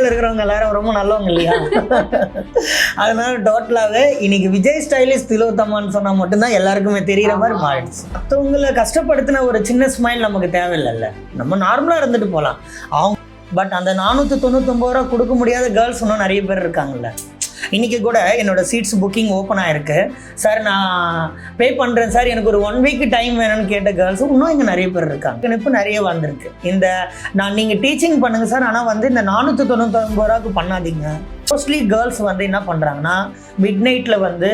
இருக்கிறவங்க எல்லாரும் ரொம்ப நல்லவங்க இல்லையா? அதனால டோட்டலாவே இன்னைக்கு விஜய் ஸ்டைலிஷ் திலோத்தமான்னு சொன்னா மட்டும்தான் எல்லாருக்குமே தெரியற மாதிரி மாறிடுச்சு. மற்றவங்களை கஷ்டப்படுத்தின ஒரு சின்ன ஸ்மைல் நமக்கு தேவையில்லைல்ல. நம்ம நார்மலா இருந்துட்டு போகலாம் அவங்க பட் அந்த நானூற்றி தொண்ணூத்தொம்பது ரூபா கொடுக்க முடியாத கேர்ள்ஸ் இன்னும் நிறைய பேர் இருக்காங்கல்ல. இன்றைக்கி கூட என்னோடய சீட்ஸ் புக்கிங் ஓப்பன் ஆகிருக்கு சார் நான் பே பண்ணுறேன் சார் எனக்கு ஒரு ஒன் வீக் டைம் வேணும்னு கேட்ட கேர்ள்ஸும் இன்னும் இங்கே நிறைய பேர் இருக்காங்க. இப்போ நிறைய வந்திருக்கு. இந்த நான் நீங்கள் டீச்சிங் பண்ணுங்கள் சார் ஆனால் வந்து இந்த நானூற்றி தொண்ணூத்தொம்பது ரூபாய்க்கு பண்ணாதீங்க. மோஸ்ட்லி கேர்ள்ஸ் வந்து என்ன பண்ணுறாங்கன்னா மிட் நைட்டில் வந்து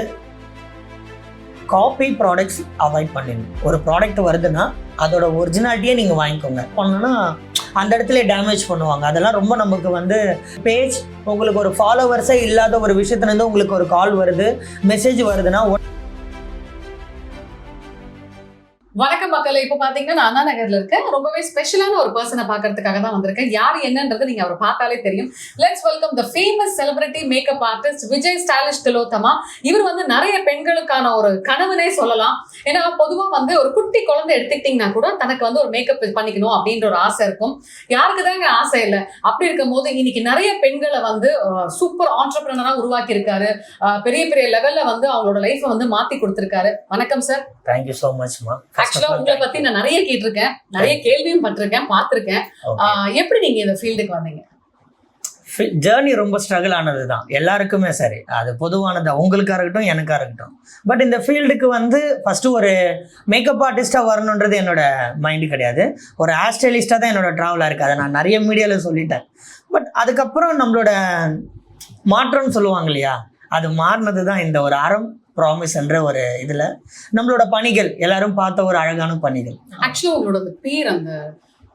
காப்பி ப்ராடக்ட்ஸ் அவாய்ட் பண்ணிடணும். ஒரு ப்ராடக்ட் வருதுன்னா அதோட ஒரிஜினாலிட்டியே நீங்கள் வாங்கிக்கோங்க. பண்ணணும்னா அந்த இடத்துல டேமேஜ் பண்ணுவாங்க. அதெல்லாம் ரொம்ப நமக்கு வந்து பேஜ் உங்களுக்கு ஒரு ஃபாலோவர்ஸே இல்லாத ஒரு விஷயத்துலேருந்து உங்களுக்கு ஒரு கால் வருது மெசேஜ் வருதுன்னா மக்களே இப்போ பாத்தீங்கன்னா அண்ணா நகர்ல இருக்கேன். ரொம்பவே ஸ்பெஷலான ஒரு பர்சனை பாக்குறதுக்காக தான் வந்திருக்கேன். யார் என்னன்றது நீங்க அவரை பார்த்தாலே தெரியும். Let's welcome the famous celebrity makeup artist Vijay stylish Tilottama இவர் வந்து நிறைய பெண்களுக்கான ஒரு கனவுனே சொல்லலாம். ஏன்னா பொதுவா வந்து ஒரு குட்டி குழந்தை எடுத்துக்கிட்டீங்கன்னா கூட தனக்கு வந்து ஒரு மேக்கப் பண்ணிக்கணும் அப்படின்ற ஒரு ஆசை இருக்கும். யாருக்கு தாங்க ஆசை இல்லை? அப்படி இருக்கும் போது இன்னைக்கு நிறைய பெண்களை வந்து சூப்பர் ஆண்டர்பிரினரா உருவாக்கி இருக்காரு பெரிய பெரிய லெவல்ல வந்து அவங்களோட லைஃப்பை வந்து மாத்தி கொடுத்திருக்காரு. வணக்கம் சார் தேங்க்யூ ஸோ மச்மா ஆக்சுவலா உங்களை பத்தி நான் நிறைய கேட்டிருக்கேன். நிறைய கேள்வியும் பட்டிருக்கேன் பார்த்திருக்கேன். எப்படி நீங்க இந்த ஃபீல்டுக்கு வந்தீங்க? ஜேர்னி ரொம்ப ஸ்ட்ரகிள் ஆனது தான் எல்லாருக்குமே சரி. அது பொதுவானது உங்களுக்கா இருக்கட்டும் எனக்கா இருக்கட்டும். பட் இந்த ஃபீல்டுக்கு வந்து ஃபஸ்ட்டு ஒரு மேக்கப் ஆர்டிஸ்ட்டாக வரணுன்றது என்னோட மைண்டு கிடையாது. ஒரு ஹேர் ஸ்டைலிஸ்ட்டாக தான் என்னோட ட்ராவலாக இருக்குது அதை நான் நிறைய மீடியாவில் சொல்லிட்டேன். பட் அதுக்கப்புறம் நம்மளோட மாற்றம்னு சொல்லுவாங்க இல்லையா? அது மாறினது தான் இந்த ஒரு அறம். ப்ராமிஸ் என்ற ஒரு இதில் நம்மளோட பணிகள் எல்லாரும் பார்த்த ஒரு அழகான பணிகள். ஆக்சுவலா உங்களோட பேர் அந்த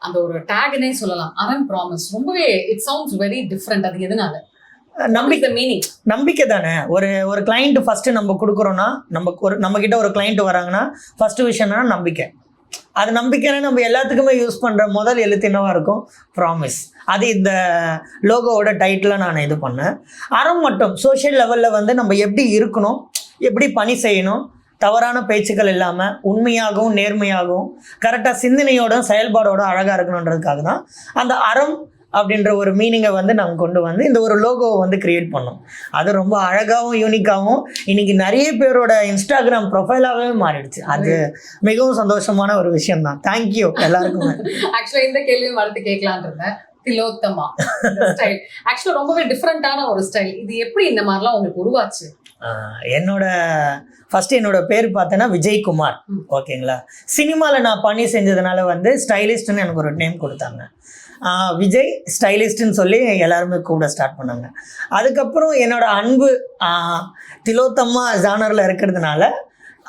அந்த ஒரு டேக்னே சொல்லலாம். அரண் ப்ராமிஸ் ரொம்பவே இட் சவுண்ட்ஸ் வெரி டிஃப்ரெண்ட் அது எதனால? நம்பிக்கை. மீனிங் நம்பிக்கை தானே. ஒரு ஒரு கிளைண்ட் ஃபஸ்ட்டு நம்ம கொடுக்குறோன்னா நம்ம ஒரு நம்ம கிட்ட ஒரு கிளைண்ட் வராங்கன்னா ஃபஸ்ட்டு விஷயம்னா நம்பிக்கை. அது நம்பிக்கைன்னா நம்ம எல்லாத்துக்குமே யூஸ் பண்ணுற முதல் எழுத்து என்னவா இருக்கும்? ப்ராமிஸ் அது இந்த லோகோவோட டைட்டில் நான் இது பண்ணேன். அறம் மட்டும் சோஷியல் லெவலில் வந்து நம்ம எப்படி இருக்கணும்? எப்படி பணி செய்யணும்? தவறான பேச்சுக்கள் இல்லாமல் உண்மையாகவும் நேர்மையாகவும் கரெக்டாக சிந்தனையோட செயல்பாடோட அழகாக இருக்கணுன்றதுக்காக தான் அந்த அறம் அப்படின்ற ஒரு மீனிங்கை வந்து நாங்கள் கொண்டு வந்து இந்த ஒரு லோகோவை வந்து கிரியேட் பண்ணோம். அது ரொம்ப அழகாகவும் யூனிக்காகவும் இன்னைக்கு நிறைய பேரோட இன்ஸ்டாகிராம் ப்ரொஃபைலாகவே மாறிடுச்சு. அது மிகவும் சந்தோஷமான ஒரு விஷயம் தான் தேங்க்யூ எல்லாருக்குமே. ஆக்சுவலாக இந்த கேள்வியும் அடுத்து கேட்கலான் இருந்தேன் திலோத்தமா ஸ்டைல் ஆக்சுவலாக ரொம்பவே டிஃப்ரெண்ட்டான ஒரு ஸ்டைல் இது எப்படி இந்த மாதிரிலாம் உங்களுக்கு உருவாச்சு? என்னோட ஃபர்ஸ்ட் என்னோட பேர் பார்த்தேன்னா விஜய்குமார். ஓகேங்களா? சினிமாவில் நான் பண்ணி செஞ்சதுனால வந்து ஸ்டைலிஸ்ட்னு எனக்கு ஒரு நேம் கொடுத்தாங்க. விஜய் ஸ்டைலிஸ்ட்னு சொல்லி எல்லாருமே கூப்பிட ஸ்டார்ட் பண்ணாங்க. அதுக்கப்புறம் என்னோட அன்பு திலோத்தம்மா ஜானரில் இருக்கிறதுனால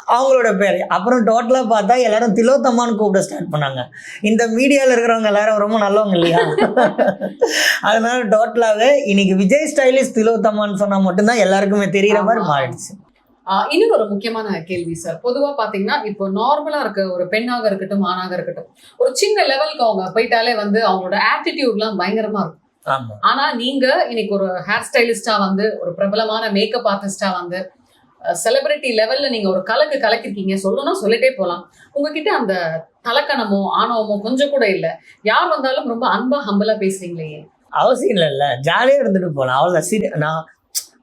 அவங்களோட பேர். அப்புறம் டோட்டலாக பார்த்தா எல்லாரும் திலோத்தம்மான்னு கூப்பிட ஸ்டார்ட் பண்ணாங்க. இந்த மீடியாவில் இருக்கிறவங்க எல்லாரும் ரொம்ப நல்லவங்க இல்லையா? அதனால டோட்டலாகவே இன்னைக்கு விஜய் ஸ்டைலிஷ் திலோத்தம்மான்னு சொன்னால் மட்டும்தான் எல்லாருக்குமே தெரியிற மாதிரி. மாறிடுச்சு. ஆஹ் இன்னொரு ஒரு முக்கியமான கேள்வி சார் பொதுவா பாத்தீங்கன்னா இப்போ நார்மலா இருக்க ஒரு பெண்ணாக இருக்கட்டும் ஆணாக இருக்கட்டும் ஒரு சின்ன லெவலுக்கு அவங்க போயிட்டாலே வந்து அவங்களோட ஆட்டிடியூட்லாம் பயங்கரமா இருக்கும். ஆனா நீங்க இன்னைக்கு ஒரு ஹேர் ஸ்டைலிஸ்டா வந்து ஒரு பிரபலமான மேக்கப் ஆர்டிஸ்டா வந்து செலிபிரிட்டி லெவல்ல நீங்க ஒரு கலக்கு கலக்கிருக்கீங்க சொல்லணும்னா சொல்லிட்டே போலாம். உங்ககிட்ட அந்த தலக்கணமோ ஆணவமோ கொஞ்சம் கூட இல்ல. யார் வந்தாலும் ரொம்ப அன்பா ஹம்பலா பேசுறீங்களே. அவசியம் இல்லைல்ல. ஜாலியாக இருந்துட்டு போகலாம் அவ்வளோதான் சீரி நான்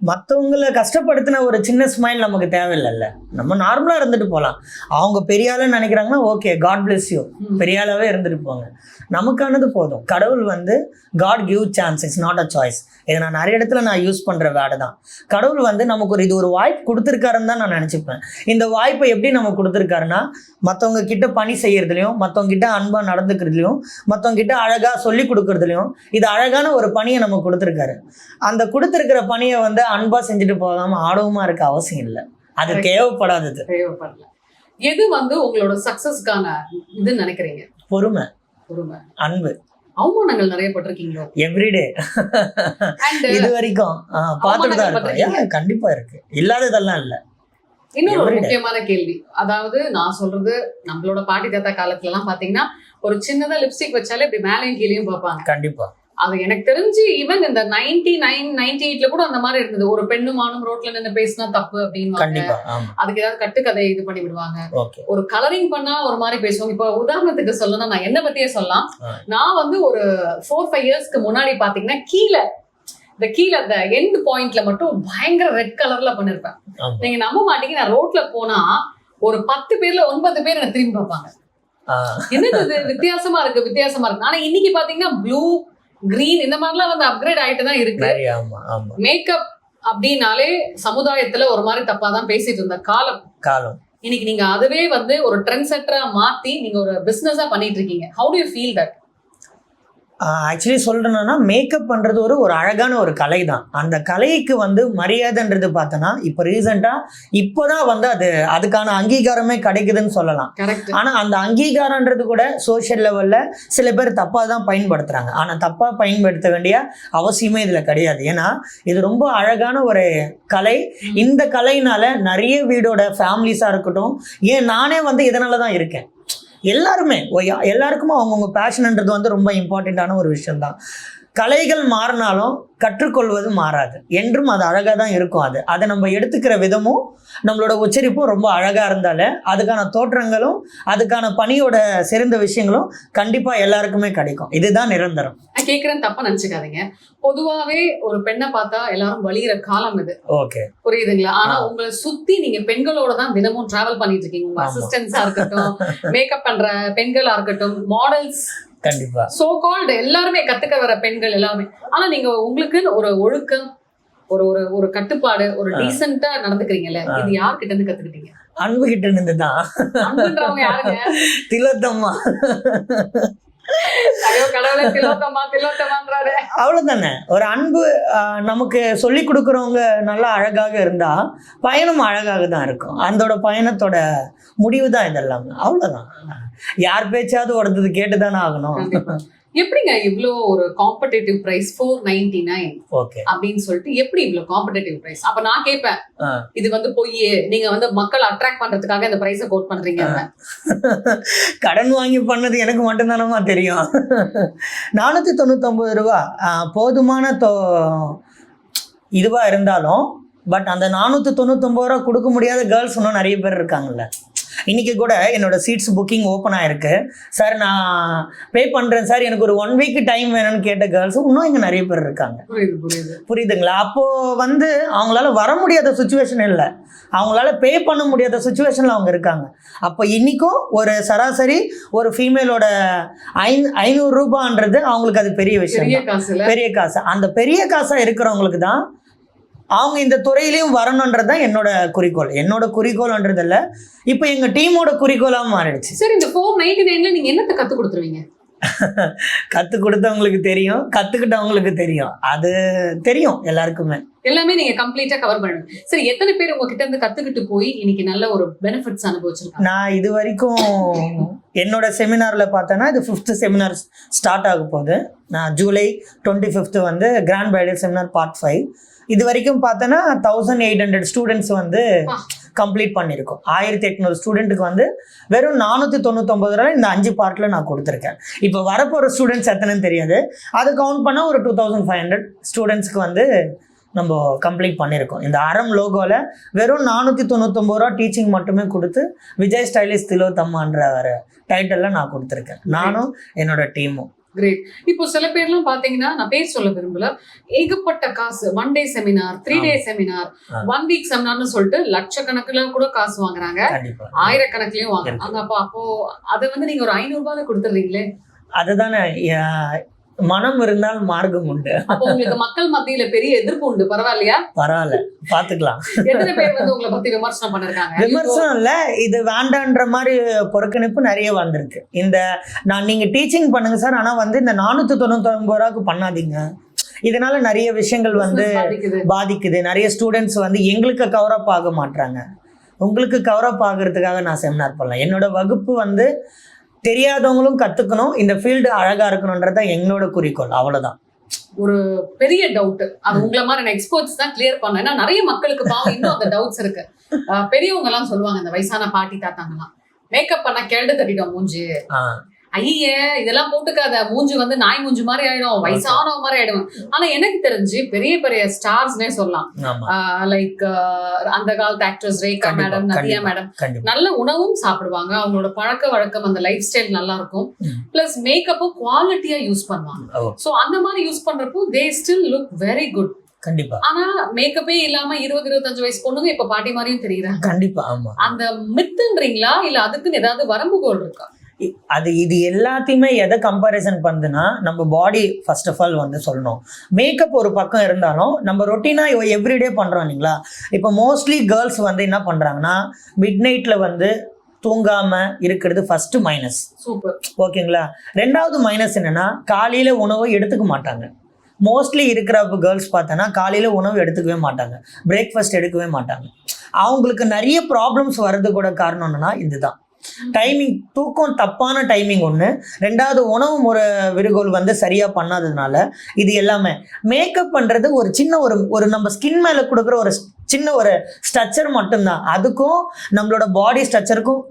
மற்றவங்கள கஷ்டப்படுத்தின ஒரு சின்ன ஸ்மைல் நமக்கு தேவையில்லைல்ல. நம்ம நார்மலாக இருந்துட்டு போகலாம் அவங்க பெரிய ஆளுன்னு நினைக்கிறாங்கன்னா ஓகே காட் bless யூ ம். பெரிய ஆளாவே இருந்துட்டு போங்க. நமக்கானது போதும். கடவுள் வந்து god give chance it's not a choice இதை நான் நிறைய இடத்துல நான் யூஸ் பண்ணுற வேர்டு தான். கடவுள் வந்து நமக்கு ஒரு இது ஒரு வாய்ப்பு கொடுத்துருக்காருன்னு தான் நான் நினச்சிப்பேன். இந்த வாய்ப்பை எப்படி நம்ம கொடுத்துருக்காருன்னா மற்றவங்க கிட்ட பணி செய்யறதுலையும் மற்றவங்க கிட்ட அன்பாக நடந்துக்கிறதுலையும் மற்றவங்க கிட்ட அழகாக சொல்லி கொடுக்கறதுலையும் இது அழகான ஒரு பணியை நம்ம கொடுத்துருக்காரு. அந்த கொடுத்துருக்கிற பணியை வந்து அன்பாக செஞ்சுட்டு போகாமல் ஆடவமாக இருக்க அவசியம் இல்லை. அது. தேவைப்படாதது தேவைப்படல. எது வந்து உங்களோட சக்சஸ்க்கான இதுன்னு நினைக்கிறீங்க? பொறுமை. பொறுமை. அன்பு. அவமானங்கள் நிறைய பட்டிருக்கீங்களோ? எவ்ரிடே இது வரைக்கும். பார்த்துட்டு தான் இருக்கோம். கண்டிப்பா இருக்கு. இல்லாததெல்லாம் இல்ல. இன்னொரு ஒரு. முக்கியமான கேள்வி. அதாவது நான் சொல்றது நம்மளோட பாட்டி தாத்தா காலத்துல எல்லாம் பாத்தீங்கன்னா ஒரு சின்னதா லிப்ஸ்டிக் வச்சாலே இப்படி மேலையும் கீழேயும் பார்ப்பாங்க. கண்டிப்பா. அது எனக்கு தெரிஞ்சு ஈவன் இந்த நைன்டி நைன் நைன்டி எயிட்ல கூட அந்த மாதிரி இருந்தது. ஒரு பெண்ணும் ஆணும் ரோட்ல நின்று பேசினா தப்பு அப்படின்னு அதுக்கு ஏதாவது கட்டுக்கதை இது பண்ணி விடுவாங்க ஒரு கலரிங் பண்ணா ஒரு மாதிரி பேசுவாங்க. இப்போ உதாரணத்துக்கு சொல்லணும்னா நான் என்ன பத்தியே சொல்லலாம். நான் வந்து ஒரு ஃபோர் ஃபைவ் இயர்ஸ்க்கு முன்னாடி பாத்தீங்கன்னா கீழே இந்த கீழே அந்த எண்ட் பாயிண்ட்ல மட்டும் பயங்கர ரெட் கலர்ல பண்ணிருப்பேன். நீங்க நம்ப மாட்டீங்க. நான் ரோட்ல போனா ஒரு பத்து பேர்ல ஒன்பது பேர் என்ன திரும்பி பார்ப்பாங்க. என்னது வித்தியாசமா இருக்கு வித்தியாசமா இருக்கு. ஆனா இன்னைக்கு பாத்தீங்கன்னா ப்ளூ கிரீன் இந்த மாதிரிலாம் வந்து அப்கிரேட் ஆயிட்டு தான் இருக்கு. மேக்கப் அப்படின்னாலே சமுதாயத்துல ஒரு மாதிரி தப்பா தான் பேசிட்டு இருந்த காலம். காலம். இன்னைக்கு நீங்க அதுவே வந்து ஒரு ட்ரெண்ட் செட்டரா மாத்தி நீங்க ஒரு பிசினஸா பண்ணிட்டு இருக்கீங்க. How do you feel that actually சொல்றேன்னா மேக்கப் பண்றது ஒரு ஒரு அழகான ஒரு கலை தான் அந்த கலைக்கு வந்து மரியாதைன்றது பார்த்தோன்னா இப்போ ரீசெண்டாக இப்போதான் வந்து அது அதுக்கான அங்கீகாரமே கிடைக்குதுன்னு சொல்லலாம். கரெக்ட் ஆனா அந்த அங்கீகாரன்றது கூட சோஷியல் லெவல்ல சில பேர் தப்பா தான் பயன்படுத்துறாங்க. ஆனா தப்பா பயன்படுத்த வேண்டிய அவசியமே இதுல கிடையாது. ஏன்னா இது ரொம்ப அழகான ஒரு கலை. இந்த கலையினால நிறைய வீடோட ஃபேமிலிஸா இருக்கட்டும். ஏன் நானே வந்து இதனால தான் இருக்கேன். எல்லாருமே எல்லாருக்குமே அவங்கவுங்க பேஷன்ன்றது வந்து ரொம்ப இம்பார்ட்டண்ட்டான ஒரு விஷயம் தான் கலைகள் மாறினாலும் கற்றுக்கொள்வது மாறாது. என்றும் அது அழகாக தான் இருக்கும் அது. அதை நம்ம எடுத்துக்கிற விதமும் நம்மளோட உச்சரிப்பும் ரொம்ப அழகாக இருந்தாலே அதுக்கான தோற்றங்களும் அதுக்கான பணியோட சிறந்த விஷயங்களும் கண்டிப்பாக எல்லாருக்குமே கிடைக்கும். இதுதான் நிரந்தரம். நான் கேக்குறேன் தப்பா நினைச்சுக்காதீங்க. பொதுவாவே ஒரு பெண்ணை பார்த்தா எல்லாரும் வலிகிற காலம் இது. ஓகே. புரியுதுங்களா? ஆனா ஆ. உங்களை சுத்தி நீங்க பெண்களோட தான் தினமும் டிராவல் பண்ணிட்டு இருக்கீங்க. உங்க. அசிஸ்டன்ஸா இருக்கட்டும் மேக்கப் பண்ற பெண்களா இருக்கட்டும் மாடல்ஸ் கண்டிப்பாக சோ கால்டு எல்லாருமே கத்துக்க வர பெண்கள் எல்லாமே. ஆனா நீங்க உங்களுக்கு ஒரு ஒழுக்கம் ஒரு ஒரு ஒரு கட்டுப்பாடு ஒரு. டீசென்ட்டா நடந்துக்கிறீங்கல்ல. இது யார்கிட்ட இருந்து கத்துக்கிட்டீங்க? அன்பு கிட்ட இருந்து தான் திலோத்தம்மா அவ்வளோதானே ஒரு அன்பு நமக்கு சொல்லி கொடுக்குறவங்க நல்லா அழகாக இருந்தால் பயணம் அழகாக தான் இருக்கும். அதோட பயணத்தோட முடிவு தான் இதெல்லாம். அவ்வளோதான் யார் பேச்சாவது ஒருத்தது கேட்டு தானே ஆகணும். எப்படிங்க இவ்ளோ ஒரு competitive price four ninety nine okay. அப்படின்னு சொல்லிட்டு எப்படி இவ்ளோ காம்படிட்டிவ் பிரைஸ் அப்ப நான் கேட்பேன். இது வந்து பொய் நீங்க வந்து மக்கள் அட்ராக்ட் பண்றதுக்காக இந்த பிரைஸ கோட் பண்றீங்க கடன் வாங்கி பண்ணது எனக்கு மட்டும்தானமா தெரியும். நானூற்றி தொண்ணூத்தொம்பது ரூபா போதுமான தோ இதுவாக இருந்தாலும் பட் அந்த நானூற்றி தொண்ணூத்தொம்பது ரூபா கொடுக்க முடியாத கேர்ள்ஸ் இன்னும் நிறைய பேர் இருக்காங்கல்ல. இன்னைக்கு கூட என்னோட சீட்ஸ் புக்கிங் ஓப்பன் ஆயிருக்கு. சார் நான் பே பண்ணுறேன் சார் எனக்கு ஒரு ஒன் வீக் டைம் வேணும்னு கேட்ட கேர்ள்ஸும் இன்னும் இங்கே நிறைய பேர் இருக்காங்க. புரியுது புரியுது. புரியுதுங்களா? அப்போ வந்து அவங்களால வர முடியாத சுச்சுவேஷன் இல்லை. அவங்களால பே பண்ண முடியாத சுச்சுவேஷனில் அவங்க இருக்காங்க. அப்போ இன்னைக்கும் ஒரு சராசரி ஒரு ஃபீமேலோட ஐந் ஐநூறு ரூபான்றது அவங்களுக்கு அது பெரிய விஷயம் பெரிய காசு. அந்த பெரிய காசாக இருக்கிறவங்களுக்கு தான் அவங்க இந்த துறையிலையும் வரணுன்றது தான் என்னோட குறிக்கோள். என்னோட குறிக்கோள்ன்றது இல்லை இப்போ எங்கள் டீமோட குறிக்கோளாக மாறிடுச்சு. சரி இந்த ஃபோர் நைன்டி நைன்ல நீங்க என்னத்த கத்து கொடுத்துருவீங்க? கற்றுக் கொடுத்தவங்களுக்கு தெரியும் கற்றுக்கிட்டவங்களுக்கு தெரியும். அது தெரியும் எல்லாருக்குமே. எல்லாமே நீங்க கம்ப்ளீட்டா கவர் பண்ணுங்க சரி எத்தனை பேர் உங்ககிட்ட இருந்து கத்துக்கிட்டு போய் இன்னைக்கு நல்ல ஒரு பெனிஃபிட்ஸ் அனுபவிச்சிருக்காங்க? நான் இது வரைக்கும் என்னோட செமினாரில் பார்த்தேன்னா இது ஃபிஃப்த்து செமினார் ஸ்டார்ட் ஆக போகுது. நான் ஜூலை டுவெண்ட்டி ஃபிஃப்த்து வந்து grand bridal seminar part five இது வரைக்கும் பார்த்தோன்னா தௌசண்ட் எயிட் ஹண்ட்ரட் ஸ்டூடெண்ட்ஸ் வந்து. கம்ப்ளீட் பண்ணியிருக்கோம். ஆயிரத்தி எட்நூறு ஸ்டூடெண்ட்டுக்கு வந்து வெறும் நானூற்றி தொண்ணூத்தொம்பது ரூபாய் இந்த அஞ்சு பார்ட்டில் நான் கொடுத்துருக்கேன். இப்போ வரப்போகிற ஸ்டூடெண்ட்ஸ் எத்தனைன்னு தெரியாது. அது கவுண்ட் பண்ணால் ஒரு டூ தௌசண்ட் ஃபைவ் ஹண்ட்ரட் ஸ்டூடெண்ட்ஸ்க்கு வந்து நம்ம கம்ப்ளீட் பண்ணியிருக்கோம். இந்த அறம் லோகோவில் வெறும் நானூற்றி தொண்ணூத்தொம்பது ரூபா டீச்சிங் மட்டுமே கொடுத்து விஜய் ஸ்டைலிஷ் திலோத்தம்மான்ற ஒரு டைட்டிலில் நான் கொடுத்துருக்கேன். நானும் என்னோட டீமும் கிரேட் இப்போ சில பேர்லாம் பாத்தீங்கன்னா நான் பேர் சொல்ல விரும்பல. ஏகப்பட்ட காசு. One day seminar three day seminar. One week செமினார்னு சொல்லிட்டு லட்சக்கணக்குல கூட காசு வாங்குறாங்க. ஆயிரக்கணக்குலயும் வாங்குறாங்க அப்போ அப்போ அதை வந்து நீங்க ஒரு ஐநூறு ரூபாய் கொடுத்துறீங்களே அதுதானே மனம் இருந்தால் மார்க்கம் உண்டு. உங்களுக்கு மக்கள் மத்தியில பெரிய எதிர்ப்பு உண்டு. பரவாயில்லையா? பரவாயில்ல. பார்த்துக்கலாம் எத்தனை பேர் வந்து உங்களை பத்தி விமர்சனம் பண்ணிருக்காங்க? விமர்சனம் இல்லை. இது வேண்டான்ற மாதிரி புறக்கணிப்பு நிறைய வந்திருக்கு. இந்த நான் நீங்கள் டீச்சிங் பண்ணுங்க சார். ஆனால் வந்து இந்த நானூற்றி தொண்ணூத்தொம்பது ரூபாய்க்கு பண்ணாதீங்க. இதனால நிறைய விஷயங்கள் வந்து பாதிக்குது. நிறைய ஸ்டூடெண்ட்ஸ் வந்து எங்களுக்கு கவரப் ஆக மாட்றாங்க. உங்களுக்கு கவரப் ஆகிறதுக்காக நான் செமினார் பண்ணலாம் என்னோட வகுப்பு வந்து தெரியாதவங்களும் கற்றுக்கணும் இந்த ஃபீல்டு அழகாக இருக்கணுன்றது தான் என்னோட குறிக்கோள். அவ்வளோதான் ஒரு பெரிய டவுட் அது உங்களை மாதிரி எக்ஸ்பர்ட்ஸ் தான் கிளியர் பண்ண ஏன்னா நிறைய மக்களுக்கு பாவம் இன்னும் அந்த டவுட்ஸ் இருக்கு. பெரியவங்க எல்லாம் சொல்லுவாங்க இந்த வயசான பாட்டி தாத்தாங்கலாம் மேக்கப் பண்ணா கேள்டு தட்டிட்டோம் மூஞ்சி. ஐயே இதெல்லாம் போட்டுக்காத. மூஞ்சி வந்து நாய் மூஞ்சி மாதிரி ஆயிடும். வயசானவ மாதிரி ஆயிடும். ஆனா எனக்கு தெரிஞ்சு பெரிய பெரிய ஸ்டார்ஸ்னே சொல்லலாம். லைக் அந்த காலத்து actress Rekha madam Nadiya. Madam நல்ல உணவும் சாப்பிடுவாங்க. அவங்களோட பழக்க வழக்கம் அந்த லைஃப் ஸ்டைல் நல்லா இருக்கும். பிளஸ் மேக்கப்பும் குவாலிட்டியா யூஸ் பண்ணுவாங்க. சோ அந்த மாதிரி யூஸ் பண்றப்போ they still look very good கண்டிப்பா. ஆனா மேக்கப்பே இல்லாம இருபது இருபத்தஞ்சு வயசு பொண்ணுங்க இப்ப பாட்டி மாதிரியும் தெரியுறாங்க. கண்டிப்பா ஆமா. அந்த மித்துன்றீங்களா இல்ல அதுக்குன்னு ஏதாவது வரம்புகோல் இருக்கா? அது இது எல்லாத்தையுமே எதை கம்பேரிசன் பண்ணுதுன்னா நம்ம பாடி ஃபர்ஸ்ட் ஆஃப் ஆல் வந்து சொல்லணும். மேக்கப் ஒரு பக்கம் இருந்தாலும் நம்ம ரொட்டீனாக எவ்ரிடே பண்ணுறோம் இல்லைங்களா? இப்போ மோஸ்ட்லி கேர்ள்ஸ் வந்து என்ன பண்ணுறாங்கன்னா மிட் நைட்டில் வந்து தூங்காமல் இருக்கிறது ஃபர்ஸ்ட் மைனஸ் சூப்பர் ஓகேங்களா? ரெண்டாவது மைனஸ் என்னன்னா காலையில் உணவு எடுத்துக்க மாட்டாங்க. மோஸ்ட்லி இருக்கிற கேர்ள்ஸ் பார்த்தோன்னா காலையில் உணவு எடுத்துக்கவே மாட்டாங்க. பிரேக்ஃபாஸ்ட் எடுக்கவே மாட்டாங்க. அவங்களுக்கு நிறைய ப்ராப்ளம்ஸ் வர்றது கூட காரணம் என்னன்னா இதுதான். டைமிங் தூக்கம் தப்பான டைமிங் ஒன்று ரெண்டாவது உணவு முறை விருகோல் வந்து சரியாக பண்ணாததுனால இது எல்லாமே. மேக்கப் பண்ணுறது ஒரு சின்ன ஒரு ஒரு நம்ம ஸ்கின் மேலே கொடுக்குற ஒரு சின்ன ஒரு ஸ்ட்ரக்சர் மட்டும்தான். அதுக்கும் நம்மளோட பாடி ஸ்ட்ரக்சருக்கும்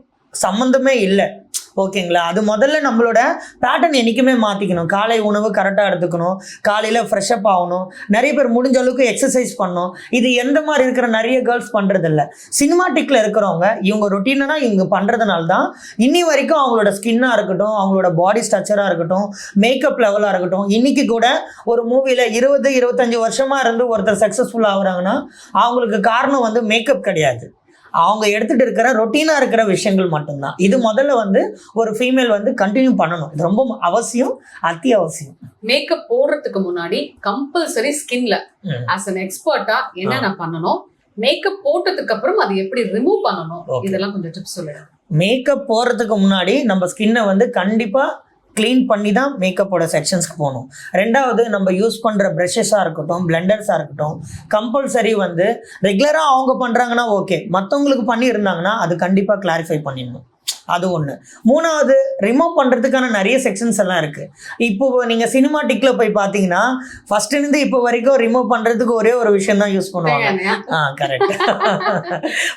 சம்மந்தமே இல்லை. ஓகேங்களா? அது முதல்ல நம்மளோட பேட்டர்ன் என்றைக்குமே மாற்றிக்கணும் காலை உணவு கரெக்டாக எடுத்துக்கணும். காலையில் ஃப்ரெஷ்அப் ஆகணும். நிறைய பேர் முடிஞ்ச அளவுக்கு எக்ஸசைஸ் பண்ணணும். இது எந்த மாதிரி இருக்கிற நிறைய கேர்ள்ஸ் பண்ணுறதில்ல சினிமாட்டிக்கில் இருக்கிறவங்க இவங்க ரொட்டீனாக இவங்க பண்ணுறதுனால தான் இன்னி வரைக்கும் அவங்களோட ஸ்கின்னாக இருக்கட்டும் அவங்களோட பாடி ஸ்ட்ரக்சராக இருக்கட்டும் மேக்கப் லெவலாக இருக்கட்டும் இன்னைக்கு கூட ஒரு மூவியில் இருபது இருபத்தஞ்சி வருஷமாக இருந்து ஒருத்தர் சக்ஸஸ்ஃபுல் ஆகுறாங்கன்னா அவங்களுக்கு காரணம் வந்து மேக்கப் கிடையாது. அவங்க எடுத்துட்டு இருக்கிற ரொட்டீனாக இருக்கிற விஷயங்கள் மட்டும்தான். இது முதல்ல வந்து ஒரு ஃபீமேல் வந்து கண்டினியூ பண்ணணும். இது ரொம்ப அவசியம் அத்தியாவசியம். மேக்கப் போடுறதுக்கு முன்னாடி கம்பல்சரி ஸ்கின்ல. ஆஸ் அன் எக்ஸ்பர்ட்டா என்னென்ன பண்ணணும்? மேக்கப் போட்டதுக்கு அப்புறம் அது எப்படி ரிமூவ் பண்ணணும். இதெல்லாம் கொஞ்சம் டிப்ஸ் சொல்லுங்க. மேக்கப் போகிறதுக்கு முன்னாடி நம்ம ஸ்கின்னை வந்து கண்டிப்பாக க்ளீன் பண்ணி தான் மேக்கப்போட செக்ஷன்ஸ்க்கு போகணும். ரெண்டாவது நம்ம யூஸ் பண்ணுற ப்ரஷஸாக இருக்கட்டும் பிளெண்டர்ஸாக இருக்கட்டும் கம்பல்சரி வந்து ரெகுலராக அவங்க பண்ணுறாங்கன்னா ஓகே மற்றவங்களுக்கு பண்ணியிருந்தாங்கன்னா அது கண்டிப்பாக கிளாரிஃபை பண்ணிடணும். அது ஒன்று மூணாவது ரிமூவ் பண்ணுறதுக்கான நிறைய செக்ஷன்ஸ் எல்லாம் இருக்குது இப்போ நீங்கள் சினிமாட்டிக்கில் போய் பார்த்தீங்கன்னா ஃபஸ்ட்டுலேருந்து இப்போ வரைக்கும் ரிமூவ் பண்ணுறதுக்கு ஒரே ஒரு விஷயம் தான் யூஸ் பண்ணுவாங்க? ஆ கரெக்ட்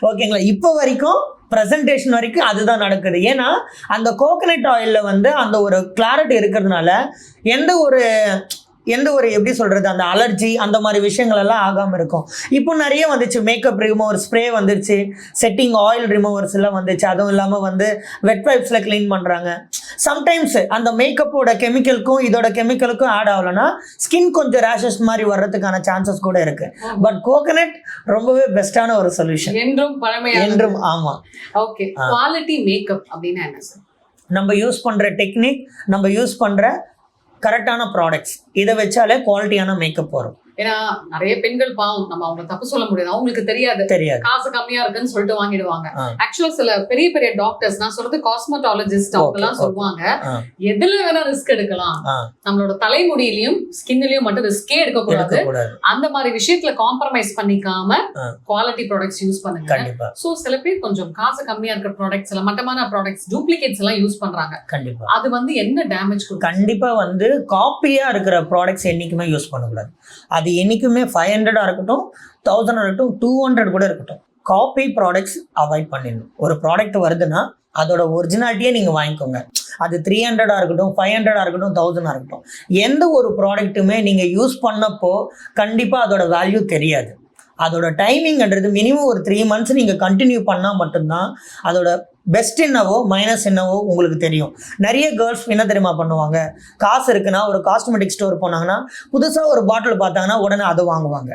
ஓகேங்களா இப்போ வரைக்கும் ப்ரெசன்டேஷன் வரைக்கும் அதுதான் நடக்குது. ஏன்னா அந்த கோகனட் ஆயிலில் வந்து அந்த ஒரு கிளாரிட்டி இருக்கிறதுனால எந்த ஒரு எந்த ஒரு எப்படி சொல்கிறது அந்த அலர்ஜி அந்த மாதிரி விஷயங்கள் எல்லாம் ஆகாமல் இருக்கும். இப்போ நிறைய வந்துச்சு. மேக்கப் ரிமூவர் ஸ்ப்ரே வந்துருச்சு. செட்டிங் ஆயில் ரிமூவர்ஸ் எல்லாம் வந்துச்சு. அதுவும் இல்லாமல் வந்து வெட் பைப்ஸில் க்ளீன் பண்ணுறாங்க சம்டைம்ஸ் அந்த மேக்கப்போட கெமிக்கலுக்கும் இதோட கெமிக்கலுக்கும் ஆட் ஆகலைன்னா ஸ்கின் கொஞ்சம் ரேஷஸ் மாதிரி வர்றதுக்கான சான்சஸ் கூட இருக்குது பட் கோகனட் ரொம்பவே பெஸ்ட்டான ஒரு சொல்யூஷன் என்றும் பழமையான என்றும் ஆமாம் ஓகே குவாலிட்டி மேக்கப் அப்படின்னா என்ன சார் நம்ம யூஸ் பண்ணுற டெக்னிக் நம்ம யூஸ் பண்ணுற கரெக்டான ப்ராடக்ட்ஸ் இதை வச்சாலே குவாலிட்டியான மேக்கப் வரும். ஏன்னா நிறைய பெண்கள் பாவம். நம்ம அவங்க தப்பு சொல்ல முடியாது. அவங்களுக்கு தெரியாது. தெரியாது. காசு கம்மியா இருக்குன்னு சொல்லிட்டு வாங்கிடுவாங்க. ஆக்சுவலா சில பெரிய பெரிய டாக்டர்ஸ் நான் சொல்றது காஸ்மெட்டாலஜிஸ்ட் அவங்க எல்லாம். சொல்லுவாங்க. எதுல வேணா ரிஸ்க் எடுக்கலாம். நம்மளோட தலைமுடியிலயும் ஸ்கின்லயும் மட்டும் ரிஸ்கே எடுக்க கூடாது அந்த மாதிரி விஷயத்துல காம்ப்ரமைஸ் பண்ணிக்காம. குவாலிட்டி ப்ராடக்ட்ஸ் யூஸ் பண்ணுங்க. சோ சில பேர் கொஞ்சம் காசு கம்மியா இருக்கிற ப்ராடக்ட்ஸ் எல்லாம் மட்டமான ப்ராடக்ட்ஸ் டூப்ளிகேட்ஸ் எல்லாம் யூஸ் பண்றாங்க. கண்டிப்பா. அது வந்து என்ன டேமேஜ் கண்டிப்பா வந்து காப்பியா இருக்கிற ப்ராடக்ட்ஸ் என்னைக்குமே யூஸ் பண்ணக்கூடாது. அது அது என்றைக்குமே ஃபைவ் ஹண்ட்ரடாக இருக்கட்டும் தௌசண்டாக இருக்கட்டும் டூ ஹண்ட்ரட் கூட இருக்கட்டும். காப்பி ப்ராடக்ட்ஸ் அவாய்ட் பண்ணிடணும். ஒரு ப்ராடக்ட் வருதுன்னா அதோட ஒரிஜினாலிட்டியே நீங்கள் வாங்கிக்கோங்க. அது த்ரீ ஹண்ட்ரடாக இருக்கட்டும் ஃபைவ் ஹண்ட்ரடாக இருக்கட்டும் தௌசண்டாக இருக்கட்டும். எந்த ஒரு ப்ராடக்ட்டுமே நீங்கள் யூஸ் பண்ணப்போ கண்டிப்பாக அதோட வேல்யூ தெரியாது. அதோட டைமிங்ன்றது மினிமம் ஒரு த்ரீ மந்த்ஸ் நீங்கள் கண்டினியூ பண்ணால் மட்டும்தான் அதோட பெஸ்ட் என்னவோ மைனஸ் என்னவோ உங்களுக்கு தெரியும். நிறைய கேர்ள்ஸ் என்ன தெரியுமா பண்ணுவாங்க? காசு இருக்குன்னா ஒரு காஸ்மெட்டிக் ஸ்டோர் போனாங்கன்னா புதுசாக ஒரு பாட்டில் பார்த்தாங்கன்னா உடனே அதை வாங்குவாங்க.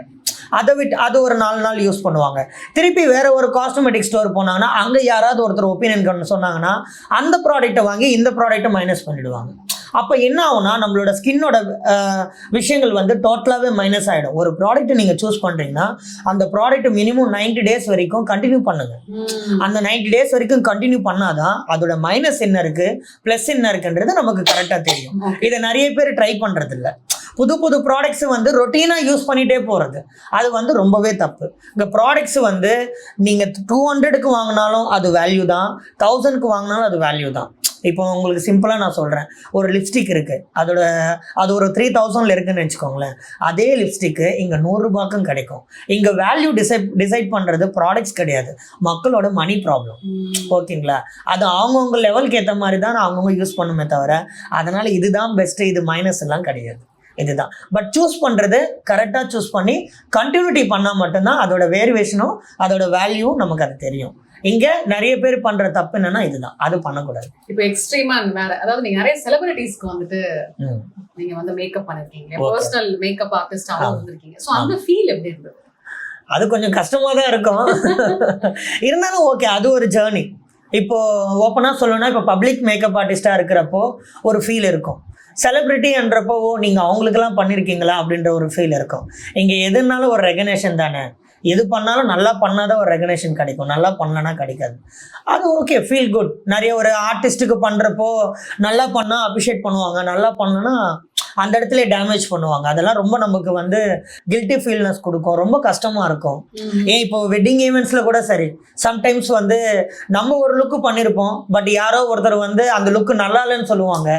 அதை விட்டு அது ஒரு நாலு நாள் யூஸ் பண்ணுவாங்க. திருப்பி வேற ஒரு காஸ்மெட்டிக் ஸ்டோர் போனாங்கன்னா அங்கே யாராவது ஒருத்தர் ஒப்பீனியன் சொன்னாங்கன்னா அந்த ப்ராடக்ட்டை வாங்கி இந்த ப்ராடக்ட்டை மைனஸ் பண்ணிடுவாங்க. அப்போ என்ன ஆகும்னா நம்மளோட ஸ்கின்னோட விஷயங்கள் வந்து டோட்டலாகவே மைனஸ் ஆகிடும் ஒரு ப்ராடக்ட்டை நீங்கள் சூஸ் பண்ணுறீங்கன்னா அந்த ப்ராடக்ட் மினிமம் 90 டேஸ் வரைக்கும் கண்டினியூ பண்ணுங்க. ம். அந்த 90 டேஸ் வரைக்கும் கண்டினியூ பண்ணாதான் அதோட மைனஸ் என்ன இருக்கு ப்ளஸ் என்ன இருக்குன்றது நமக்கு கரெக்டாக தெரியும். இதை நிறைய பேர் ட்ரை பண்றது இல்ல புது புது ப்ராடக்ட்ஸ் வந்து ரொட்டீனாக யூஸ் பண்ணிட்டே போகிறது அது வந்து ரொம்பவே தப்பு. இந்த ப்ராடக்ட்ஸ் வந்து நீங்கள் டூ ஹண்ட்ரடுக்கு வாங்கினாலும் அது வேல்யூ தான் தௌசண்ட்க்கு வாங்கினாலும் அது வேல்யூ தான். இப்போ உங்களுக்கு சிம்பிளாக நான் சொல்கிறேன் ஒரு லிப்ஸ்டிக் இருக்குது அதோட அது ஒரு த்ரீ தௌசண்டில் இருக்குன்னு வச்சுக்கோங்களேன். அதே லிப்ஸ்டிக்கு இங்கே நூறுரூபாக்கும் கிடைக்கும். இங்கே வேல்யூ டிசைட் டிசைட் பண்ணுறது ப்ராடக்ட்ஸ் கிடையாது. மக்களோட மணி ப்ராப்ளம் ஓகேங்களா? அது அவங்கவுங்க லெவலுக்கு ஏற்ற மாதிரி தான் அவங்கவுங்க யூஸ் பண்ணுமே தவிர அதனால் இதுதான் பெஸ்ட்டு இது மைனஸ் எல்லாம் கிடையாது. இதுதான். பட் சூஸ் பண்ணுறது கரெக்டாக சூஸ் பண்ணி கண்டினியூட்டி பண்ணால் மட்டும்தான் அதோட வேரியேஷனும் அதோட வேல்யூவும் நமக்கு அது தெரியும். இங்கே நிறைய பேர் பண்ணுற தப்பு என்னன்னா இதுதான். அது பண்ணக்கூடாது. இப்போ எக்ஸ்ட்ரீமா வேற அதாவது நீங்க நிறைய செலிபிரிட்டிஸ்க்கு வந்துட்டு. நீங்க வந்து மேக்கப் பண்ணிருக்கீங்க. பர்சனல் மேக்கப் ஆர்டிஸ்டாவும் ஆமா. வந்திருக்கீங்க. சோ அந்த ஃபீல் எப்படி இருந்தது? அது கொஞ்சம் கஷ்டமாக தான் இருக்கும். இருந்தாலும் ஓகே அது ஒரு ஜேர்னி இப்போ ஓப்பனாக சொல்லணும்னா இப்போ பப்ளிக் மேக்கப் ஆர்டிஸ்டாக இருக்கிறப்போ ஒரு ஃபீல் இருக்கும். செலிப்ரிட்டின்றப்போ நீங்கள் அவங்களுக்கெல்லாம் பண்ணியிருக்கீங்களா அப்படின்ற ஒரு ஃபீல் இருக்கும். இங்கே எதுனாலும் ஒரு ரெகனேஷன் தானே. எது பண்ணாலும் நல்லா பண்ணாதான் ஒரு ரெகனேஷன் கிடைக்கும். நல்லா பண்ணலனா கிடைக்காது. அது ஓகே ஃபீல் குட் நிறைய ஒரு ஆர்டிஸ்ட்டுக்கு பண்ணுறப்போ நல்லா பண்ணால் அப்ரிஷியேட் பண்ணுவாங்க. நல்லா பண்ணலன்னா அந்த இடத்துல டேமேஜ் பண்ணுவாங்க. அதெல்லாம் ரொம்ப நமக்கு வந்து கில்ட்டி ஃபீல்னஸ் கொடுக்கும். ரொம்ப கஷ்டமாக இருக்கும். ஏன் இப்போ வெட்டிங் ஈவெண்ட்ஸில் கூட சரி. சம்டைம்ஸ் வந்து நம்ம ஒரு லுக்கு பண்ணியிருப்போம் பட் யாரோ ஒருத்தர் வந்து அந்த லுக்கு நல்லா இல்லைன்னு சொல்லுவாங்க.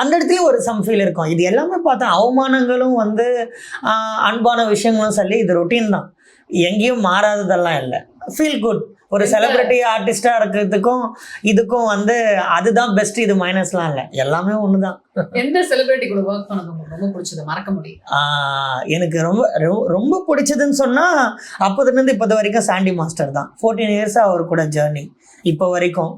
அந்த இடத்துலயும் ஒரு சம் ஃபீல் இருக்கும். இது எல்லாமே பார்த்தா அவமானங்களும் வந்து அன்பான விஷயங்களும் சொல்லி இது ரொட்டீன் தான். எங்கேயும் மாறாததெல்லாம் இல்லை. ஃபீல் குட் ஒரு செலிபிரிட்டி ஆர்டிஸ்டாக இருக்கிறதுக்கும் இதுக்கும் வந்து அதுதான் பெஸ்ட் இது மைனஸ்லாம் இல்லை. எல்லாமே ஒன்று தான் எந்த செலிபிரிட்டி கூட ஒர்க் பண்ணது ரொம்ப பிடிச்சது? மறக்க முடியும் எனக்கு ரொம்ப ரொம்ப பிடிச்சதுன்னு சொன்னால் அப்போதுலேருந்து இப்போது வரைக்கும் சாண்டி மாஸ்டர் தான். ஃபோர்டீன் இயர்ஸாக அவர் கூட ஜேர்னி இப்போ வரைக்கும்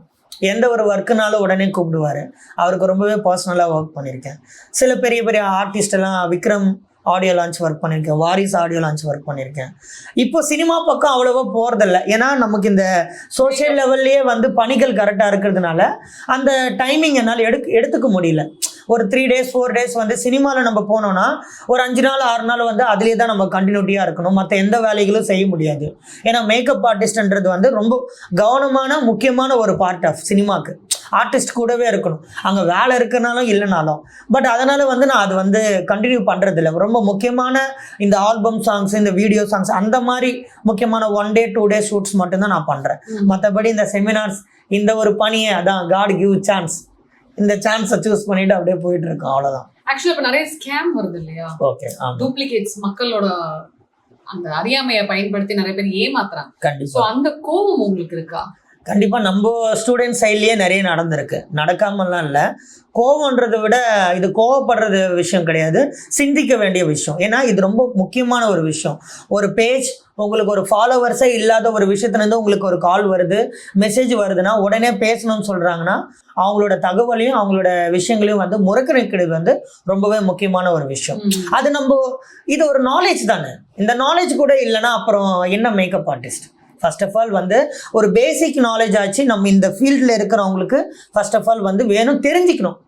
எந்த ஒரு ஒர்க்குனாலும் உடனே கூப்பிடுவார். அவருக்கு ரொம்பவே பர்சனலாக ஒர்க் பண்ணியிருக்கேன் சில பெரிய பெரிய ஆர்டிஸ்ட் எல்லாம் விக்ரம் ஆடியோ லான்ச் ஒர்க் பண்ணியிருக்கேன் வாரிஸ் ஆடியோ லான்ச் ஒர்க் பண்ணியிருக்கேன் இப்போ சினிமா பக்கம் அவ்வளோவா போகிறதில்ல ஏன்னா நமக்கு இந்த சோஷியல் லெவல்லையே வந்து பணிகள் கரெக்டாக இருக்கிறதுனால அந்த டைமிங் என்னால் எடுக்க எடுத்துக்க முடியல. ஒரு த்ரீ டேஸ் ஃபோர் டேஸ் வந்து சினிமாவில் நம்ம போனோம்னா ஒரு அஞ்சு நாள் ஆறு நாள் வந்து அதிலே தான் நம்ம கண்டினியூட்டியாக இருக்கணும். மற்ற எந்த வேலைகளும் செய்ய முடியாது. ஏன்னா மேக்கப் ஆர்டிஸ்ட்ன்றது வந்து ரொம்ப கவனமான முக்கியமான ஒரு பார்ட் ஆஃப் சினிமாவுக்கு ஆர்டிஸ்ட் கூடவே இருக்கணும். அங்கே வேலை இருக்கனாலும் இல்லைனாலும். பட் அதனால் வந்து நான் அது வந்து கண்டினியூ பண்ணுறதில்ல ரொம்ப முக்கியமான இந்த ஆல்பம் சாங்ஸ் இந்த வீடியோ சாங்ஸ் அந்த மாதிரி முக்கியமான one day two day shoots மட்டும்தான் நான் பண்ணுறேன். மற்றபடி இந்த செமினார்ஸ் இந்த ஒரு பணியை அதான் காட் கிவ் சான்ஸ் இந்த சான்ஸை சூஸ் பண்ணிட்டு அப்படியே போயிட்டு இருக்கோம். அவ்வளோதான் ஆக்சுவலா இப்ப நிறைய ஸ்கேம் வருது இல்லையா? ஓகே டூப்ளிகேட்ஸ் மக்களோட அந்த அறியாமையை பயன்படுத்தி நிறைய பேர் ஏமாத்துறாங்க. கண்டிப்பாக அந்த கோபம் உங்களுக்கு இருக்கா? கண்டிப்பாக நம்ம ஸ்டூடெண்ட் சைட்லேயே நிறைய நடந்திருக்கு. நடக்காமலாம் இல்லை. கோவன்றதை விட இது கோவப்படுறது விஷயம் கிடையாது. சிந்திக்க வேண்டிய விஷயம். ஏன்னா இது ரொம்ப முக்கியமான ஒரு விஷயம். ஒரு பேஜ் உங்களுக்கு ஒரு ஃபாலோவர்ஸே இல்லாத ஒரு விஷயத்துலேருந்து உங்களுக்கு ஒரு கால் வருது. மெசேஜ் வருதுன்னா உடனே பேசணும்னு சொல்கிறாங்கன்னா அவங்களோட தகவலையும் அவங்களோட விஷயங்களையும் வந்து முறக்கணிக்கிறது வந்து ரொம்பவே முக்கியமான ஒரு விஷயம். அது நம்ம இது ஒரு நாலேஜ் தானே. இந்த நாலேஜ் கூட இல்லைன்னா அப்புறம் என்ன makeup artist first of all வந்து ஒரு பேசிக் நாலேஜ் ஆச்சு. நம்ம இந்த ஃபீல்டில் இருக்கிறவங்களுக்கு ஃபர்ஸ்ட் ஆஃப் ஆல் வந்து வேணும் தெரிஞ்சுக்கணும்.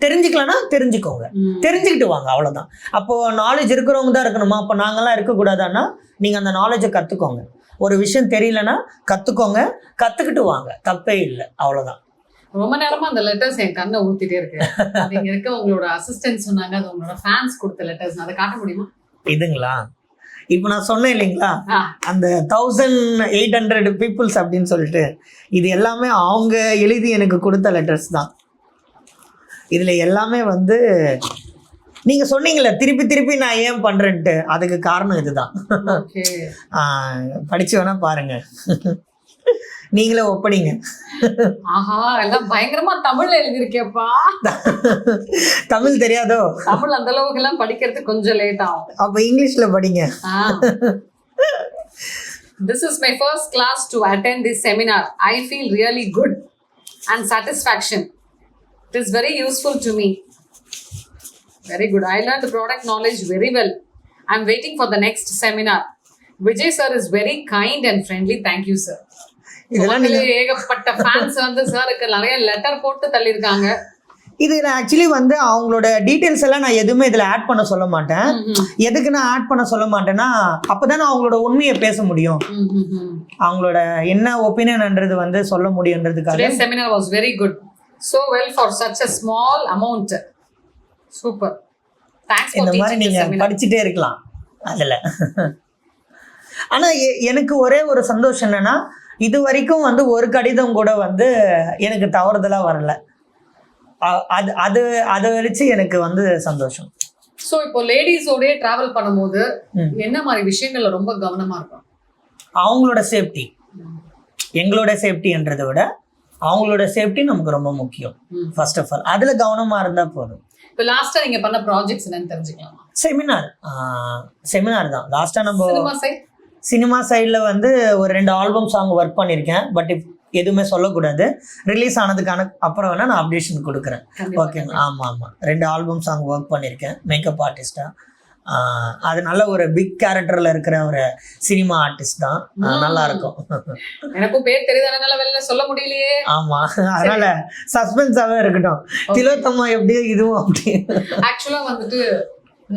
தெரிஞ்சுக்கலன்னா தெரிஞ்சுக்கோங்க. தெரிஞ்சுக்கிட்டு வாங்க அவ்வளோதான் அப்போது நாலேஜ் இருக்கிறவங்க தான் இருக்கணுமா? அப்போ நாங்களாம் இருக்கக்கூடாதான்னா நீங்கள் அந்த நாலேஜை கற்றுக்கோங்க ஒரு விஷயம் தெரியலனா கற்றுக்கோங்க கற்றுக்கிட்டு வாங்க. தப்பே இல்லை. அவ்வளோதான் ரொம்ப நேரமா அந்த லெட்டர்ஸ் என் கண்ணை ஊத்திட்டே இருக்கு. இங்க இருக்க உங்களோட அசிஸ்டன்ட் சொன்னாங்க அது உங்களோட ஃபேன்ஸ் கொடுத்த லெட்டர்ஸ் அதை காட்ட முடியுமா? இதுங்களா? இப்போ நான் சொன்னேன் இல்லைங்களா. அந்த தௌசண்ட் எயிட் ஹண்ட்ரட் பீப்புள்ஸ் அப்படின்னு சொல்லிட்டு இது எல்லாமே அவங்க எழுதி எனக்கு கொடுத்த லெட்டர்ஸ் தான். இதில் எல்லாமே வந்து நீங்கள் சொன்னீங்களே திருப்பி திருப்பி நான் ஏன் பண்ணுறேன்ட்டு அதுக்கு காரணம் இதுதான். படிச்சு வேணா பாருங்க. நீங்களே ஒப்படிங்க ஆஹா எல்லாம் பயங்கரமா தமிழ்ல எழுதிருக்கேப்பா தமிழ் தெரியாதோ தமிழ் அந்த அளவுக்கு எல்லாம் படிக்கிறதுக்கு கொஞ்சம் லேட் ஆகும் அப்போ இங்கிலீஷில் படிங்க This is my first class to attend this seminar. I feel really good and satisfaction. It is very useful to me. Very good. I learned the product knowledge very well. I'm waiting for the next seminar. Vijay sir is very kind and friendly. Thank you, sir. இதெல்லாம் ஏகப்பட்ட fans வந்து சாருக்கு நிறைய letter போட்டு தள்ளியிருக்காங்க இதில் actually வந்து அவங்களோட details எல்லாம் நான் எதுவுமே இதில் ஆட் பண்ண சொல்ல மாட்டேன். எதுக்கு நான் ஆட் பண்ண சொல்ல மாட்டேன்னா அப்பதானே அவங்களோட உண்மையை பேச முடியும். அவங்களோட என்ன ஒப்பீனியன்ன்றது வந்து சொல்ல முடியுன்றதுக்காக was very good. So well for such a small amount. Super. Thanks for இந்த மாதிரி teaching the நீங்க seminar. படிச்சுட்டே இருக்கலாம் அதுல ஆனா எ- எனக்கு ஒரே ஒரு சந்தோஷம் என்னன்னா இது வரைக்கும் வந்து ஒரு கடிதம் கூட வந்து எனக்கு தவறுதலா வரல. அது அது அதை வச்சு எனக்கு வந்து சந்தோஷம். சோ இப்போ லேடிஸோடய டிராவல் பண்ணும்போது. என்ன மாதிரி விஷயங்கள்ல ரொம்ப கவனமா இருக்கும் அவங்களோட சேஃப்டி எங்களோட சேஃப்டின்றதை விட அவங்களோட சேஃப்டி நமக்கு ரொம்ப முக்கியம். ஃபர்ஸ்ட் ஆஃப் ஆல் அதில் கவனமாக இருந்தால் போதும். இப்போ லாஸ்டா நீங்க பண்ண ப்ராஜெக்ட்ஸ் என்னன்னு தெரிஞ்சுக்கலாமா? செமினார் செமினார் தான். லாஸ்ட்டாக நம்ம சினிமா சைட் சினிமா சைடில் வந்து ஒரு ரெண்டு ஆல்பம் சாங் ஒர்க் பண்ணியிருக்கேன் பட் எதுவுமே சொல்லக்கூடாது. ரிலீஸ் ஆனதுக்கான அப்புறம் வேணால் நான் அப்டேஷன் கொடுக்குறேன். ஓகே ஆமாம் ஆமாம் ரெண்டு ஆல்பம் சாங் ஒர்க் பண்ணியிருக்கேன் மேக்கப் ஆர்டிஸ்டாக அது நல்ல ஒரு பிக் கேரக்டரில் இருக்கிற ஒரு சினிமா ஆர்டிஸ்ட் தான். நல்லா இருக்கும் எனக்கும் பேர் தெரியுதானால வெளில சொல்ல முடியலையே. ஆமாம் அதனால சஸ்பென்ஸாகவே இருக்கட்டும். திலோத்தம்மா எப்படியோ இதுவும் அப்படி. ஆக்சுவலா வந்துட்டு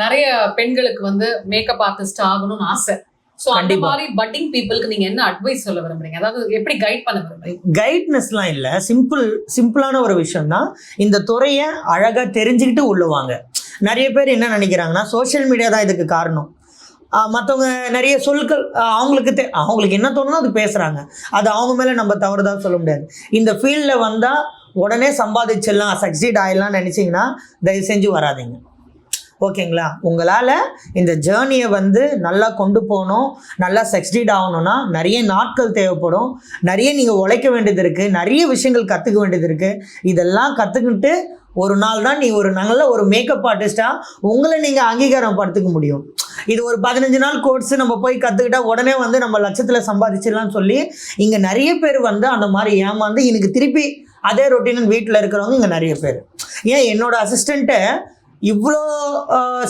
நிறைய பெண்களுக்கு வந்து மேக்கப் ஆர்டிஸ்ட் ஆகணும்னு ஆசை. சோ அந்த. மாதிரி பட்டிங் பீப்புளுக்கு நீங்க என்ன அட்வைஸ் சொல்ல விரும்புறீங்க? அதாவது எப்படி கைட் பண்ண விரும்புறீங்க? கைட்னஸ்லாம் இல்லை. சிம்பிள் சிம்பிளான ஒரு விஷயம் தான் இந்த துறையை அழகாக தெரிஞ்சுக்கிட்டு உள்ளுவாங்க. நிறைய பேர் என்ன நினைக்கிறாங்கன்னா சோஷியல் மீடியா தான் இதுக்கு காரணம். மற்றவங்க நிறைய சொற்கள் அவங்களுக்கு தெ அவங்களுக்கு என்ன தோணுதோ அது பேசுகிறாங்க அது அவங்க மேலே நம்ம தவறுதான் சொல்ல முடியாது. இந்த ஃபீல்டில் வந்தால் உடனே சம்பாதிச்சிடலாம் சக்சீட் ஆயிடலாம் நினச்சிங்கன்னா தயவு செஞ்சு வராதீங்க. ஓகேங்களா? உங்களால் இந்த ஜேர்னியை வந்து நல்லா கொண்டு போகணும் நல்லா சக்சீட் ஆகணும்னா நிறைய நாட்கள் தேவைப்படும். நிறைய நீங்கள் உழைக்க வேண்டியது இருக்குது நிறைய விஷயங்கள் கற்றுக்க வேண்டியது இருக்குது இதெல்லாம் கற்றுக்கிட்டு ஒரு நாள் தான் நீ ஒரு நல்ல ஒரு மேக்கப் ஆர்டிஸ்டாக உங்களை நீங்கள் அங்கீகாரம் படுத்துக்க முடியும். இது ஒரு பதினஞ்சு நாள் கோர்ஸ் நம்ம போய் கற்றுக்கிட்டா உடனே வந்து நம்ம லட்சத்தில் சம்பாதிச்சிடலாம்னு சொல்லி இங்கே நிறைய பேர் வந்து அந்த மாதிரி ஏமாந்து எனக்கு திருப்பி அதே ரொட்டீன் வீட்டில் இருக்கிறவங்க இங்கே நிறைய பேர். ஏன் என்னோட அசிஸ்டண்ட்டை இவ்வளோ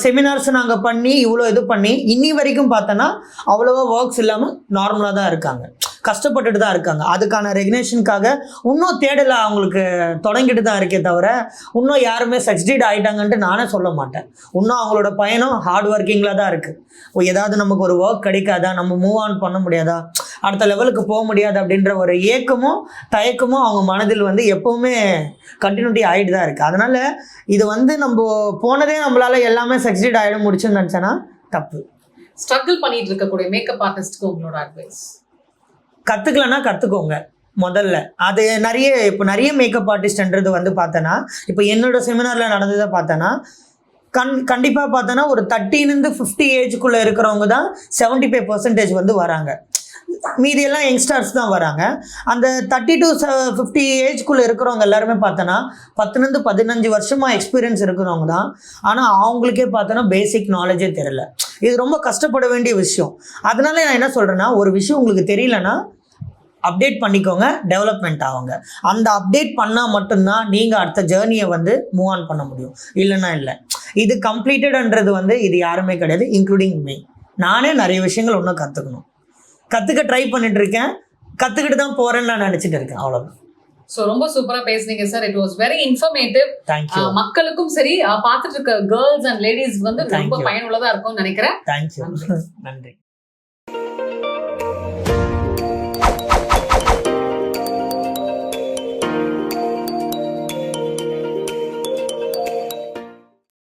செமினார்ஸ் நாங்கள் பண்ணி இவ்வளோ இது பண்ணி இன்னி வரைக்கும் பார்த்தோன்னா அவ்வளோவா ஒர்க்ஸ் இல்லாமல் நார்மலாக தான் இருக்காங்க. கஷ்டப்பட்டுட்டு தான் இருக்காங்க. அதுக்கான ரெகுனேஷனுக்காக இன்னும் தேடலை அவங்களுக்கு தொடங்கிட்டு தான் இருக்கே தவிர இன்னும் யாருமே சக்சீட் ஆகிட்டாங்கன்ட்டு நானே சொல்ல மாட்டேன். இன்னும் அவங்களோட பயணம் ஹார்ட் ஒர்க்கிங்கில் தான் இருக்குது ஏதாவது நமக்கு ஒரு ஒர்க் கிடைக்காதா? நம்ம மூவ் ஆன் பண்ண முடியாதா? அடுத்த லெவலுக்கு போக முடியாது அப்படின்ற ஒரு ஏக்கமும் தயக்கமும் அவங்க மனதில் வந்து எப்போவுமே கண்டினியூட்டி ஆகிட்டு தான் இருக்குது அதனால் இது வந்து நம்ம போனதே நம்மளால எல்லாமே சக்சீட் ஆகிட முடிச்சுன்னு நினச்சேன்னா தப்பு. ஸ்ட்ரகிள் பண்ணிட்டு இருக்கக்கூடிய மேக்கப் ஆர்டிஸ்ட்க்கு உங்களோட அட்வைஸ் கற்றுக்கலன்னா கற்றுக்கோங்க முதல்ல. அது நிறைய இப்போ நிறைய மேக்கப் ஆர்டிஸ்ட்ன்றது வந்து பார்த்தோன்னா இப்போ என்னோட செமினாரில் நடந்ததை பார்த்தோன்னா கண் கண்டிப்பாக பார்த்தோன்னா ஒரு தேர்ட்டின்லேருந்து ஃபிஃப்டி ஏஜ்க்குள்ளே இருக்கிறவங்க தான் செவன்ட்டி ஃபைவ் பர்சன்டேஜ் வந்து வராங்க. மீதியெல்லாம் யங்ஸ்டர்ஸ் தான் வராங்க. அந்த தேர்ட்டி டு ஃபிஃப்டி ஏஜ்க்குள்ளே இருக்கிறவங்க எல்லாருமே பார்த்தோன்னா பத்துலேருந்து பதினஞ்சு வருஷமாக எக்ஸ்பீரியன்ஸ் இருக்கிறவங்க தான். ஆனால் அவங்களுக்கே பார்த்தோன்னா பேசிக் நாலேஜே தெரில இது ரொம்ப கஷ்டப்பட வேண்டிய விஷயம். அதனால நான் என்ன சொல்கிறேன்னா ஒரு விஷயம் உங்களுக்கு தெரியலன்னா அப்டேட் பண்ணிக்கோங்க டெவலப்மெண்ட் ஆகுங்க. அந்த அப்டேட் பண்ணால் மட்டும்தான் நீங்கள் அடுத்த ஜேர்னியை வந்து மூவ் ஆன் பண்ண முடியும். இல்லைன்னா இல்லை. இது கம்ப்ளீட்டட்ன்றது வந்து இது யாருமே கிடையாது இன்க்ளூடிங் மீ நானே நிறைய விஷயங்கள் இன்னும் கற்றுக்கணும் கற்றுக்க ட்ரை பண்ணிட்டு இருக்கேன் கற்றுக்கிட்டு தான் போகிறேன்னு நான் நினச்சிட்டு இருக்கேன். அவ்வளோதான் சோ ரொம்ப சூப்பரா பேசுனீங்க sir it was very informative thank you மக்களுக்கும் சரி பார்த்துட்டு இருக்க கேர்ள்ஸ் அண்ட் லேடிஸ் வந்து ரொம்ப you. பயனுள்ளதா இருக்கும்னு நினைக்கிறேன். தேங்க்யூ. நன்றி.